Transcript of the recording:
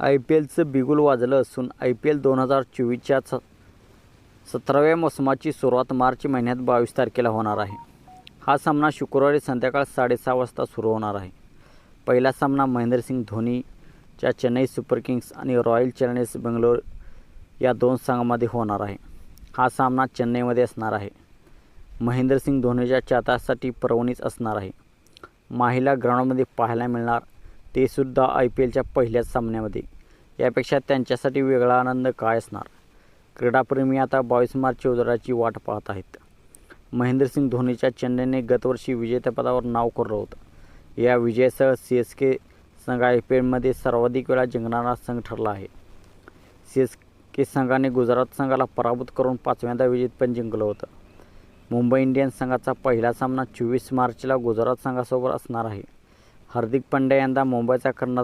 I P एलचं बिगुल वाजलं असून आय पी एल दोन हजार चोवीसच्या स सतराव्या मोसमाची सुरुवात मार्च महिन्यात बावीस तारखेला होणार आहे. हा सामना शुक्रवारी संध्याकाळ साडेसहा वाजता सुरू होणार आहे. पहिला सामना महेंद्रसिंग धोनीच्या चेन्नई सुपर किंग्स आणि रॉयल चॅलेंजर्स बेंगलोर या दोन संघामध्ये होणार आहे. हा सामना चेन्नईमध्ये असणार आहे. महेंद्रसिंग धोनीच्या चातासाठी परवणीच असणार आहे. माहीला ग्राउंडमध्ये पाहायला मिळणार तेसुद्धा आय पी एलच्या पहिल्याच सामन्यामध्ये. यापेक्षा त्यांच्यासाठी वेगळा आनंद काय असणार? क्रीडाप्रेमी आता बावीस मार्च चौदाची वाट पाहत आहेत. महेंद्रसिंग धोनीच्या चेन्नईने गतवर्षी विजेतेपदावर नाव कोरलं होतं. या विजयासह सी एस के संघ आय पी एलमध्ये सर्वाधिक वेळा जिंकणारा संघ ठरला आहे. सी एस के संघाने गुजरात संघाला पराभूत करून पाचव्यांदा विजेतपण जिंकलं होतं. मुंबई इंडियन्स संघाचा पहिला सामना चोवीस मार्चला गुजरात संघासोबत असणार आहे. हार्दिक पांड्या यंदा मुंबईचा कर्ण